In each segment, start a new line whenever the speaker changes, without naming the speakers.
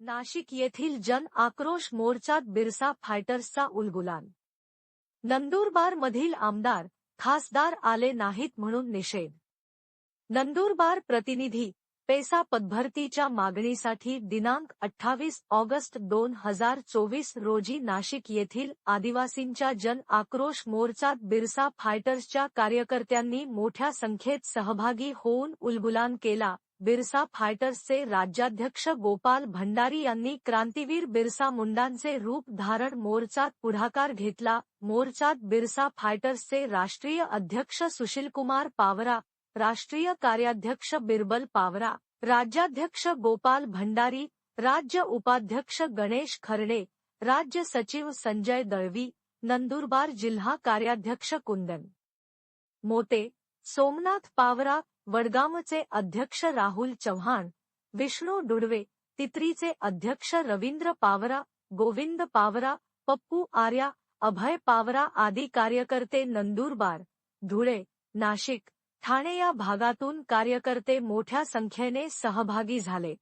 नाशिक येथील जन आक्रोश मोर्चात बिरसा फायटर्सचा उलगुलान. नंदुरबार मधील आमदार खासदार आले नाहीत म्हणून निषेध. नंदुरबार प्रतिनिधी पेसा पदभरतीच्या मागणीसाठी दिनांक अठ्ठावीस ऑगस्ट दोन हजार चोवीस रोजी नाशिक येथील आदिवासींच्या जन आक्रोश मोर्चात बिरसा फायटर्सच्या कार्यकर्त्यांनी मोठ्या संख्येत सहभागी होऊन उलगुलान केला. बिरसा फायटर्सचे राज्याध्यक्ष गोपाल भंडारी यांनी क्रांतीवीर बिरसा मुंडांचे रूप धारण मोर्चात पुढाकार घेतला. मोर्चात बिरसा फायटर्सचे राष्ट्रीय अध्यक्ष सुशीलकुमार पावरा, राष्ट्रीय कार्याध्यक्ष बिरबल पावरा, राज्याध्यक्ष गोपाल भंडारी, राज्य उपाध्यक्ष गणेश खर्डे राज्य सचिव संजय दळवी, नंदुरबार जिल्हा कार्याध्यक्ष कुंदन. मोते, सोमनाथ पावरा वडगामचे अध्यक्ष राहुल चव्हाण विष्णू डुडवे तित्रीचे अध्यक्ष रवींद्र पावरा गोविंद पावरा पप्पू आर्या अभय पावरा आदी कार्यकर्ते नंदुरबार धुळे नाशिक ठाणे या भागातून कार्यकर्ते मोठ्या संख्येने सहभागी झालेत.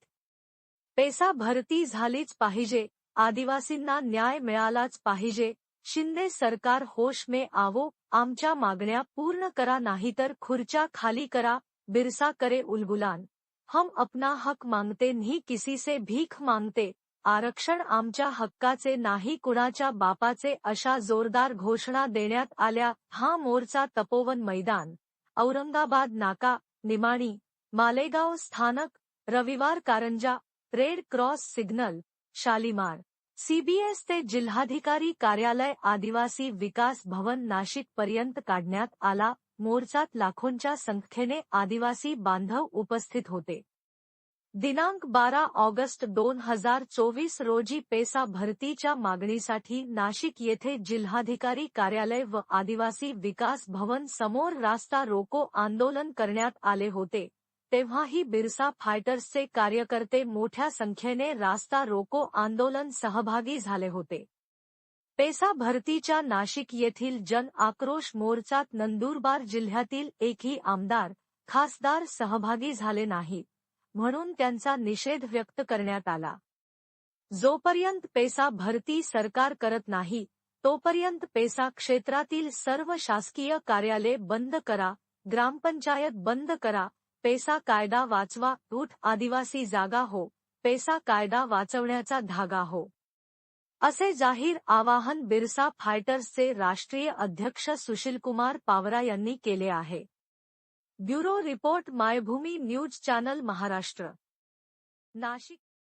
पेसा भरती झालीच पाहिजे आदिवासींना न्याय मिळालाच पाहिजे शिंदे सरकार होश में आवो आमच्या मागण्या पूर्ण करा नाहीतर खुर्च्या खाली करा बिरसा करे उलगुलान। हम अपना हक मांगते नहीं, किसी से भीख मांगते। आरक्षण आमच्या हक्काचे नाही, कुणाच्या बापाचे अशा जोरदार घोषणा देण्यात आल्या. हा मोर्चा तपोवन मैदान. औरंगाबाद, नाका, निमाणी, मालेगाव स्थानक, Ravivar Karanja, Red Cross signal, Shalimar. CBS ते जिल्हाधिकारी कार्यालय आदिवासी विकास भवन नाशिक पर्यंत काढण्यात आला. मोर्चात लाखोंच्या संख्येने आदिवासी बांधव उपस्थित होते. दिनांक बारा ऑगस्ट दोन हजार चोवीस रोजी पेसा भरतीच्या मागणीसाठी नाशिक येथे जिल्हाधिकारी कार्यालय व आदिवासी विकास भवन समोर रास्ता रोको आंदोलन करण्यात आले होते. तेव्हाही बिरसा फायटर्सचे कार्यकर्ते मोठ्या संख्येने रास्ता रोको आंदोलन सहभागी झाले होते. पेसा भरतीच्या नाशिक येथील जन आक्रोश मोर्चात नंदुरबार जिल्ह्यातील एकही आमदार खासदार सहभागी झाले नाहीत म्हणून त्यांचा निषेध व्यक्त करण्यात आला. जोपर्यंत पेसा भरती सरकार करत नाही तोपर्यंत पेसा क्षेत्रातील सर्व शासकीय कार्यालय बंद करा ग्रामपंचायत बंद करा पेसा कायदा वाचवा उठ आदिवासी जागा हो पेसा कायदा वाचवण्याचा धागा हो. असे जाहीर आवाहन बिरसा फायटर्सचे राष्ट्रीय अध्यक्ष सुशीलकुमार पावरा यांनी केले आहे. Bureau report Maybhumi news channel Maharashtra. Nashik